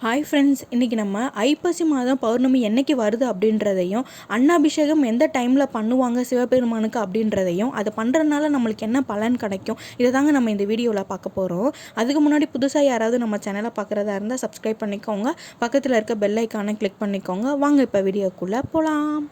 Hi friends இன்றைக்கி நம்ம ஐப்பசி மாதம் பௌர்ணமி என்னைக்கு வருது அப்படின்றதையும் அன்னாபிஷேகம் எந்த டைமில் பண்ணுவாங்க சிவபெருமானுக்கு அப்படின்றதையும் அதை பண்ணுறதுனால நம்மளுக்கு என்ன பலன் கிடைக்கும் இதை தாங்க நம்ம இந்த வீடியோவில் பார்க்க போகிறோம் அதுக்கு முன்னாடி புதுசாக யாராவது நம்ம சேனலை பார்க்குறதா இருந்தால் சப்ஸ்கிரைப் பண்ணிக்கோங்க. பக்கத்தில் இருக்க பெல் ஐக்கானை கிளிக் பண்ணிக்கோங்க. வாங்க இப்போ வீடியோக்குள்ளே போகலாம்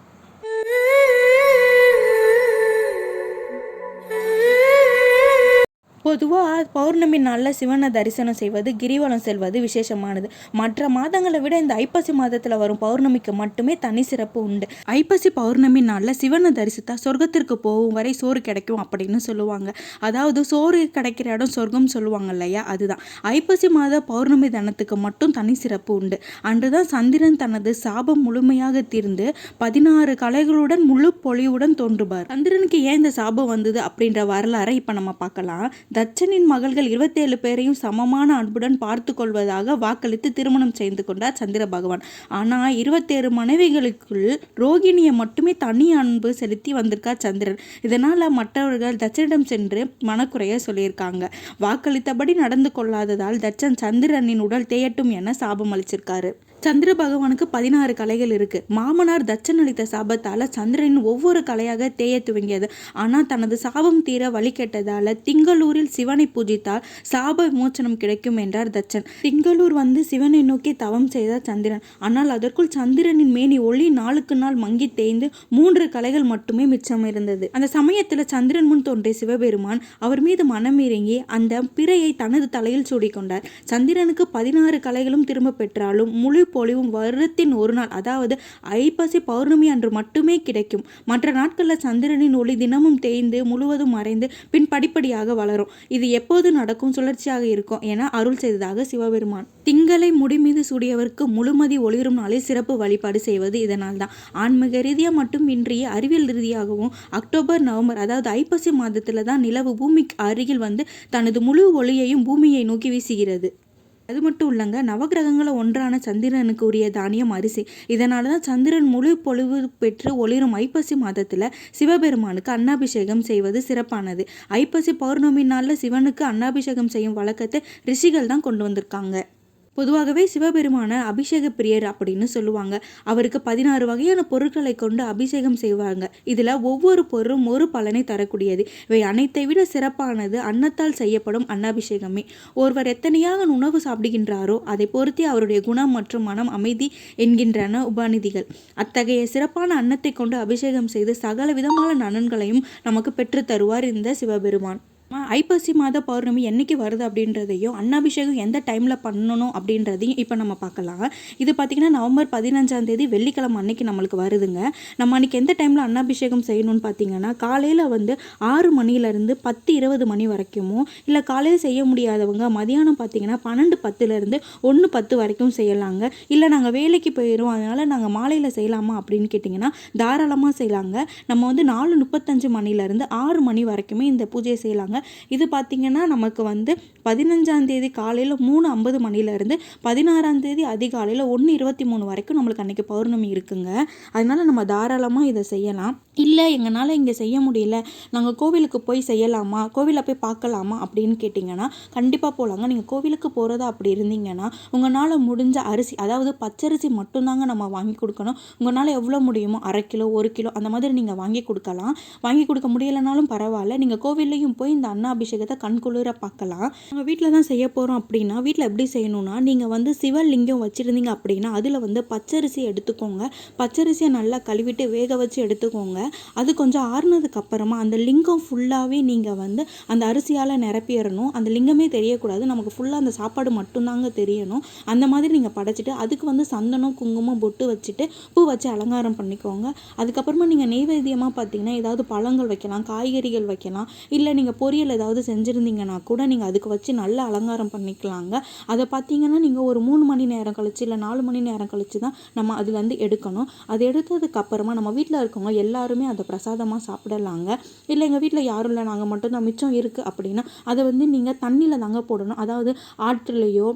பொதுவாக பௌர்ணமி நாளில் சிவனை தரிசனம் செய்வது கிரிவலம் செல்வது விசேஷமானது. மற்ற மாதங்களை விட இந்த ஐப்பசி மாதத்தில் வரும் பௌர்ணமிக்கு மட்டுமே தனி சிறப்பு உண்டு. ஐப்பசி பௌர்ணமி நாளில் சிவனை தரிசித்தா சொர்க்கத்திற்கு போகும் வரை சோறு கிடைக்கும் அப்படின்னு சொல்லுவாங்க. அதாவது சோறு கிடைக்கிற இடம் சொர்க்கம் சொல்லுவாங்க இல்லையா? அதுதான். ஐப்பசி மாத பௌர்ணமி தினத்துக்கு மட்டும் தனி சிறப்பு உண்டு. அன்றுதான் சந்திரன் தனது சாபம் முழுமையாக தீர்ந்து பதினாறு கலைகளுடன் முழு பொலிவுடன் தோன்றுபார். சந்திரனுக்கு ஏன் இந்த சாபம் வந்தது அப்படின்ற வரலாறை இப்போ நம்ம பார்க்கலாம். தச்சனின் மகள்கள் இருபத்தேழு பேரையும் சமமான அன்புடன் பார்த்து கொள்வதாக வாக்களித்து திருமணம் செய்து கொண்டார் சந்திர பகவான். ஆனால் இருபத்தேழு மனைவிகளுக்குள் ரோகிணியை மட்டுமே தனி அன்பு செலுத்தி வந்திருக்கார் சந்திரன். இதனால் மற்றவர்கள் தச்சனிடம் சென்று மனக்குறைய சொல்லியிருக்காங்க. வாக்களித்தபடி நடந்து கொள்ளாததால் தச்சன் சந்திரனின் உடல் தேயட்டும் என சாபம் அளிச்சிருக்காரு சந்திர பகவானுக்கு பதினாறு கலைகள் இருக்கு. மாமனார் தச்சன் அளித்த சாபத்தால சந்திரனின் ஒவ்வொரு கலையாக தேய துவங்கியது. ஆனால் தனது சாபம் தீர வழி கேட்டதால திங்களூரில் சிவனை பூஜித்தால் சாப விமோச்சனம் கிடைக்கும் என்றார் தச்சன் திங்களூர் வந்து சிவனை நோக்கி தவம் செய்தார் சந்திரன். ஆனால் அதற்குள் சந்திரனின் மேனி ஒளி நாளுக்கு நாள் மங்கி தேய்ந்து மூன்று கலைகள் மட்டுமே மிச்சம் இருந்தது. அந்த சமயத்தில் சந்திரன் முன் தோன்றிய சிவபெருமான் அவர் மீது மனமிறங்கி அந்த பிறையை தனது தலையில் சூடிக்கொண்டார். சந்திரனுக்கு பதினாறு கலைகளும் திரும்ப பெற்றாலும் முழு பொழிவும் வருடத்தின் ஒரு நாள். அதாவது ஐப்பசி பௌர்ணமி அன்று மட்டுமே கிடைக்கும். மற்ற நாட்களில் சந்திரனின் ஒளி தினமும் தேய்ந்து முழுவதும் மறைந்து பின் படிப்படியாக வளரும். இது எப்போது நடக்கும்? சுழற்சியாக இருக்கும் என அருள் செய்ததாக சிவபெருமான். திங்களை முடிமீது சூடியவருக்கு முழுமதி ஒளிரும் நாளில் சிறப்பு வழிபாடு செய்வது இதனால் தான். ஆன்மீக ரீதியாக மட்டும் இன்றைய அறிவியல் ரீதியாகவும் அக்டோபர் நவம்பர் அதாவது ஐப்பசி மாதத்தில் தான் நிலவு பூமிக்கு அருகில் வந்து தனது முழு ஒளியையும் பூமியை நோக்கி வீசுகிறது. அது மட்டும் இல்லைங்க நவகிரகங்கள ஒன்றான சந்திரனுக்கு உரிய தானியம் அரிசி. இதனால தான் சந்திரன் முழு பொழிவு பெற்று ஒளிரும் ஐப்பசி மாதத்தில் சிவபெருமானுக்கு அன்னாபிஷேகம் செய்வது சிறப்பானது. ஐப்பசி பௌர்ணமி நாளில் சிவனுக்கு அன்னாபிஷேகம் செய்யும் வழக்கத்தை ரிஷிகள் தான் கொண்டு வந்திருக்காங்க. பொதுவாகவே சிவபெருமான அபிஷேக பிரியர் அப்படின்னு சொல்லுவாங்க. அவருக்கு பதினாறு வகையான பொருட்களை கொண்டு அபிஷேகம் செய்வாங்க. இதில் ஒவ்வொரு பொருளும் ஒரு பலனை தரக்கூடியது. இவை அனைத்தை விட சிறப்பானது அன்னத்தால் செய்யப்படும் அன்னாபிஷேகமே. ஒருவர் எத்தனையாக உணவு சாப்பிடுகின்றாரோ அதை பொறுத்தே அவருடைய குணம் மற்றும் மனம் அமைதி என்கின்றன உபநிதிகள். அத்தகைய சிறப்பான அன்னத்தை கொண்டு அபிஷேகம் செய்து சகல விதமான நலன்களையும் நமக்கு பெற்று தருவார் இந்த சிவபெருமான். ஐப்பசி மாத பௌர்ணமி என்னைக்கு வருது அப்படின்றதையும் அன்னாபிஷேகம் எந்த டைமில் பண்ணணும் அப்படின்றதையும் இப்போ நம்ம பார்க்கலாம். இது பார்த்திங்கன்னா நவம்பர் பதினஞ்சாம் தேதி வெள்ளிக்கிழமை அன்னைக்கு நம்மளுக்கு வருதுங்க. நம்ம அன்றைக்கி எந்த டைமில் அன்னாபிஷேகம் செய்யணும்னு பார்த்தீங்கன்னா காலையில் வந்து ஆறு மணிலேருந்து பத்து இருபது மணி வரைக்குமோ இல்லை காலையில் செய்ய முடியாதவங்க மதியானம் பார்த்தீங்கன்னா பன்னெண்டு பத்துலேருந்து ஒன்று பத்து வரைக்கும் செய்யலாங்க. இல்லை நாங்கள் வேலைக்கு போயிடும் அதனால் நாங்கள் மாலையில் செய்யலாமா அப்படின்னு கேட்டிங்கன்னா தாராளமாக செய்யலாங்க. நம்ம வந்து நாலு முப்பத்தஞ்சு மணிலேருந்து ஆறு மணி வரைக்குமே இந்த பூஜையை செய்யலாங்க. இது பார்த்திங்கன்னா நமக்கு வந்து பதினஞ்சாந்தேதி காலையில் மூணு ஐம்பது மணிலேருந்து பதினாறாந்தேதி அதிகாலையில் ஒன்று இருபத்தி மூணு வரைக்கும் நம்மளுக்கு அன்றைக்கி பௌர்ணமி இருக்குங்க. அதனால் நம்ம தாராளமாக இதை செய்யலாம். இல்லை எங்களால் இங்கே செய்ய முடியல. நாங்கள் கோவிலுக்கு போய் செய்யலாமா? கோவிலில் போய் பார்க்கலாமா அப்படின்னு கேட்டிங்கன்னா கண்டிப்பாக போகலாங்க நீங்கள் கோவிலுக்கு போகிறதா அப்படி இருந்தீங்கன்னா உங்களால் முடிஞ்ச அரிசி அதாவது பச்சரிசி மட்டும்தாங்க நம்ம வாங்கி கொடுக்கணும். உங்களால் எவ்வளோ முடியுமோ அரை கிலோ ஒரு கிலோ அந்த மாதிரி நீங்கள் வாங்கி கொடுக்கலாம். வாங்கி கொடுக்க முடியலைனாலும் பரவாயில்ல. நீங்கள் கோவில்லையும் போய் இந்த அன்னாபிஷேகத்தை கண்குளிர பார்க்கலாம். நாங்கள் வீட்டில் தான் செய்ய போகிறோம் அப்படின்னா வீட்டில் எப்படி செய்யணும்னா நீங்கள் வந்து சிவலிங்கம் வச்சுருந்தீங்க அப்படின்னா அதில் வந்து பச்சரிசி எடுத்துக்கோங்க. பச்சரிசியை நல்லா கழுவிட்டு வேக வச்சு எடுத்துக்கோங்க. அது கொஞ்சம் ஆறுனதுக்கு அப்புறமா அந்த லிங்கம் ஃபுல்லாகவே நீங்கள் வந்து அந்த அரிசியால் நிரப்பிடணும். அந்த லிங்கமே தெரியக்கூடாது. நமக்கு ஃபுல்லாக அந்த சாப்பாடு மட்டும்தாங்க தெரியணும். அந்த மாதிரி நீங்கள் படைச்சிட்டு அதுக்கு வந்து சந்தனம் குங்குமம் பொட்டு வச்சுட்டு பூ வச்சு அலங்காரம் பண்ணிக்கோங்க. அதுக்கப்புறமா நீங்கள் நெய்வேத்தியமாக பார்த்தீங்கன்னா ஏதாவது பழங்கள் வைக்கலாம் காய்கறிகள் வைக்கலாம். இல்லை நீங்கள் பொரியல் ஏதாவது செஞ்சுருந்தீங்கன்னா கூட நீங்கள் அதுக்கு வச்சு நல்ல அலங்காரம் பண்ணிக்கலாங்க. அதை பார்த்தீங்கன்னா நீங்கள் ஒரு மூணு மணி நேரம் கழிச்சு இல்லை நாலு மணி நேரம் கழிச்சு தான் நம்ம அதுலேருந்து எடுக்கணும். அது எடுத்ததுக்கு அப்புறமா நம்ம வீட்டில் இருக்கவங்க எல்லாருமே அதை பிரசாதமாக சாப்பிடலாங்க. இல்லை எங்கள் வீட்டில் யாரும் இல்லை நாங்கள் மட்டும்தான் மிச்சம் இருக்குது அப்படின்னா அதை வந்து நீங்கள் தண்ணியில் தாங்க போடணும். அதாவது ஆற்றுலையோ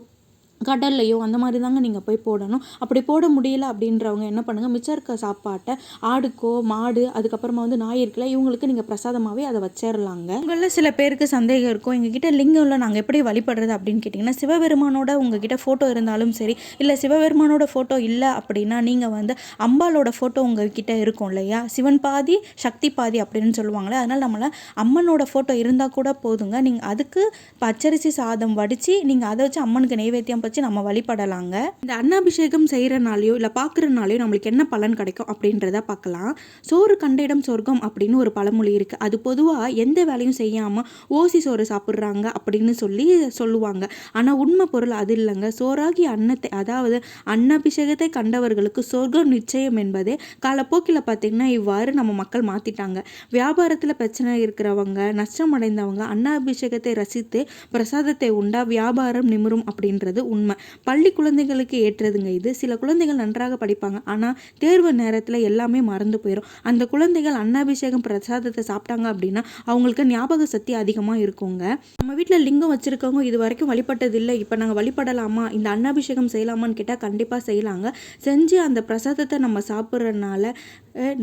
கடல்லையோ அந்த மாதிரி தாங்க நீங்கள் போய் போடணும். அப்படி போட முடியல அப்படின்றவங்க என்ன பண்ணுங்கள் மிச்சம் இருக்க சாப்பாட்டை ஆடுக்கோ மாடு அதுக்கப்புறமா வந்து நாய் இருக்குல்ல இவங்களுக்கு நீங்கள் பிரசாதமாகவே அதை வச்சிடலாங்க உங்களில் சில பேருக்கு சந்தேகம் இருக்கும். எங்ககிட்ட லிங்கம்ல நாங்கள் எப்படி வழிபடுறது அப்படின்னு கேட்டிங்கன்னா சிவபெருமானோட உங்ககிட்ட ஃபோட்டோ இருந்தாலும் சரி இல்லை சிவபெருமானோட ஃபோட்டோ இல்லை அப்படின்னா நீங்கள் வந்து அம்பாலோட ஃபோட்டோ உங்ககிட்ட இருக்கும் இல்லையா? சிவன் பாதி சக்தி பாதி அப்படின்னு சொல்லுவாங்களே அதனால் நம்மளை அம்மனோட ஃபோட்டோ இருந்தால் கூட போதுங்க. நீங்கள் அதுக்கு பச்சரிசி சாதம் வடித்து நீங்கள் அதை வச்சு அம்மனுக்கு நைவேத்தியம் வச்சு நம்ம வழிபடலாங்க. இந்த அன்னாபிஷேகம் செய்கிறனாலையோ இல்லை பார்க்குறனாலையோ நம்மளுக்கு என்ன பலன் கிடைக்கும் அப்படின்றத பார்க்கலாம் சோறு கண்ட இடம் சொர்க்கம் அப்படின்னு ஒரு பழமொழி இருக்குது அது பொதுவாக எந்த வேலையும் செய்யாமல் ஓசி சோறு சாப்பிட்றாங்க அப்படின்னு சொல்லி சொல்லுவாங்க. ஆனால் உண்மை பொருள் அது இல்லைங்க. சோறாகி அன்னத்தை அதாவது அன்னாபிஷேகத்தை கண்டவர்களுக்கு சொர்க்கம் நிச்சயம் என்பதே காலப்போக்கில் பார்த்திங்கன்னா இவ்வாறு நம்ம மக்கள் மாற்றிட்டாங்க வியாபாரத்தில் பிரச்சனை இருக்கிறவங்க நஷ்டம் அடைந்தவங்க அன்னாபிஷேகத்தை ரசித்து பிரசாதத்தை உண்டா வியாபாரம் நிமிரும் அப்படின்றது உண்மை. உண்மை. பள்ளி குழந்தைகளுக்கு ஏற்றதுங்க இது. சில குழந்தைகள் நன்றாக படிப்பாங்க. ஆனால் தேர்வு நேரத்தில் எல்லாமே மறந்து போயிடும் அந்த குழந்தைகள் அன்னாபிஷேகம் பிரசாதத்தை சாப்பிட்டாங்க அப்படின்னா அவங்களுக்கு ஞாபக சக்தி அதிகமாக இருக்குங்க. நம்ம வீட்டில் லிங்கம் வச்சுருக்கவங்க இது வரைக்கும் வழிபட்டது இல்லை இப்போ நாங்கள் வழிபடலாமா? இந்த அன்னாபிஷேகம் செய்யலாமான்னு கேட்டால் கண்டிப்பாக செய்யலாங்க. செஞ்சு அந்த பிரசாதத்தை நம்ம சாப்பிட்றதுனால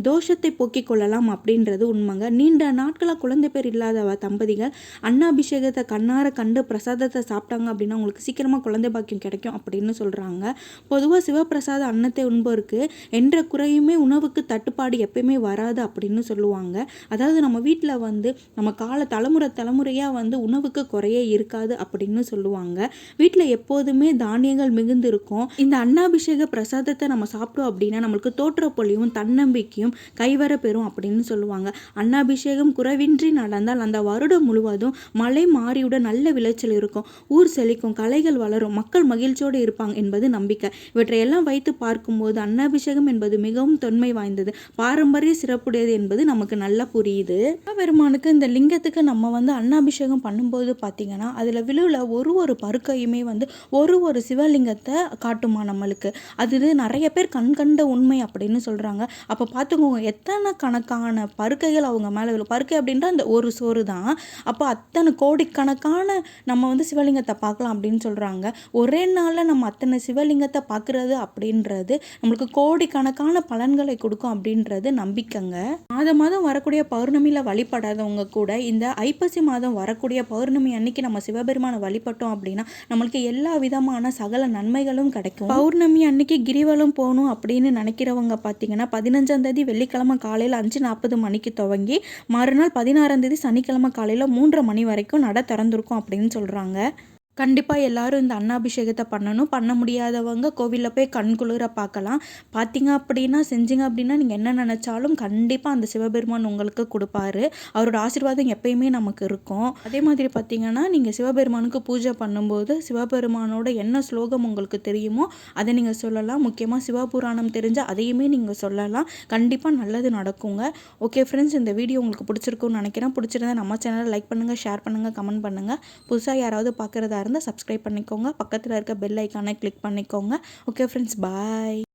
தோஷத்தை போக்கிக் கொள்ளலாம் அப்படின்றது உண்மைங்க. நீண்ட நாட்களாக குழந்தை பேர் இல்லாத தம்பதிகள் அன்னாபிஷேகத்தை கண்ணார கண்டு பிரசாதத்தை சாப்பிட்டாங்க அப்படின்னா உங்களுக்கு சீக்கிரமாக குழந்தை பாக்கியம் கிடைக்கும் அப்படின்னு சொல்கிறாங்க பொதுவாக சிவபிரசாத அன்னத்தை உண்போருக்கு என்ற குறையுமே உணவுக்கு தட்டுப்பாடு எப்பயுமே வராது அப்படின்னு சொல்லுவாங்க. அதாவது நம்ம வீட்டில் வந்து நம்ம கால தலைமுறை தலைமுறையாக வந்து உணவுக்கு குறையே இருக்காது அப்படின்னு சொல்லுவாங்க. வீட்டில் எப்போதுமே தானியங்கள் மிகுந்து இருக்கும் இந்த அன்னாபிஷேக பிரசாதத்தை நம்ம சாப்பிட்டோம் அப்படின்னா நம்மளுக்கு தோற்றப்பொழியும் தன்னம்பிக்கையும் கைவர பெறும் அப்படின்னு சொல்லுவாங்க. அன்னாபிஷேகம் குறைவின்றி நடந்தால் அந்த வருடம் முழுவதும் மலை மாறியுட நல்ல விளைச்சல் இருக்கும். ஊர் செழிக்கும் கலைகள் வளரும் மக்கள் மகிழ்ச்சியோடு இருப்பாங்க என்பது நம்பிக்கை. இவற்றையெல்லாம் வைத்து பார்க்கும்போது அன்னாபிஷேகம் என்பது மிகவும் தொன்மை வாய்ந்தது. பாரம்பரிய சிறப்புடையது என்பது நமக்கு நல்லா புரியுது. பெருமானுக்கு இந்த லிங்கத்துக்கு நம்ம வந்து அன்னாபிஷேகம் பண்ணும்போது பார்த்தீங்கன்னா அதில் விழுவில் ஒரு ஒரு பருக்கையுமே வந்து ஒரு ஒரு சிவலிங்கத்தை காட்டுமா நம்மளுக்கு. அது நிறைய பேர் கண் கண்ட உண்மை அப்படின்னு சொல்கிறாங்க அப்போ பார்த்துக்கோங்க எத்தனை கணக்கான பருக்கைகள் அவங்க மேலே விழும். பருக்கை அப்படின்ற அந்த ஒரு சோறு தான். அப்போ அத்தனை கோடிக்கணக்கான நம்ம வந்து சிவலிங்கத்தை பார்க்கலாம் அப்படின்னு சொல்கிறாங்க ஒரு ஒரே நாளில் நம்ம அத்தனை சிவலிங்கத்தை பார்க்குறது அப்படின்றது நம்மளுக்கு கோடிக்கணக்கான பலன்களை கொடுக்கும் அப்படின்றது நம்பிக்கைங்க. மாதம் மாதம் வரக்கூடிய பௌர்ணமியில் வழிபடாதவங்க கூட இந்த ஐப்பசி மாதம் வரக்கூடிய பௌர்ணமி அன்னைக்கு நம்ம சிவபெருமானை வழிபட்டோம் அப்படின்னா நம்மளுக்கு எல்லா விதமான சகல நன்மைகளும் கிடைக்கும். பௌர்ணமி அன்னைக்கு கிரிவலம் போகணும் அப்படின்னு நினைக்கிறவங்க பார்த்தீங்கன்னா பதினஞ்சாம் தேதி வெள்ளிக்கிழமை காலையில் அஞ்சு நாற்பது மணிக்கு துவங்கி மறுநாள் பதினாறாம் தேதி சனிக்கிழமை காலையில் மூன்றரை மணி வரைக்கும் நட திறந்திருக்கும் அப்படின்னு சொல்கிறாங்க கண்டிப்பாக எல்லாரும் இந்த அன்னாபிஷேகத்தை பண்ணணும். பண்ண முடியாதவங்க கோவிலில் போய் கண் குளிர பார்க்கலாம். பார்த்தீங்க அப்படின்னா செஞ்சீங்க அப்படின்னா நீங்கள் என்ன நினச்சாலும் கண்டிப்பாக அந்த சிவபெருமான் உங்களுக்கு கொடுப்பாரு. அவரோட ஆசீர்வாதம் எப்பயுமே நமக்கு இருக்கும். அதே மாதிரி பார்த்தீங்கன்னா நீங்கள் சிவபெருமானுக்கு பூஜை பண்ணும்போது சிவபெருமானோட என்ன ஸ்லோகம் உங்களுக்கு தெரியுமோ அதை நீங்கள் சொல்லலாம். முக்கியமாக சிவபுராணம் தெரிஞ்சால் அதையுமே நீங்கள் சொல்லலாம். கண்டிப்பாக நல்லது நடக்குங்க. ஓகே ஃப்ரெண்ட்ஸ் இந்த வீடியோ உங்களுக்கு பிடிச்சிருக்கும்னு நினைக்கிறேன். பிடிச்சிருந்தா நம்ம சேனலை லைக் பண்ணுங்கள் ஷேர் பண்ணுங்கள் கமெண்ட் பண்ணுங்கள் புதுசாக யாராவது பார்க்குறதா இருந்தால் சப்ஸ்கிரைப் பண்ணிக்கோங்க. பக்கத்தில் இருக்க பெல் ஐக்கானை கிளிக் பண்ணிக்கோங்க. Okay friends bye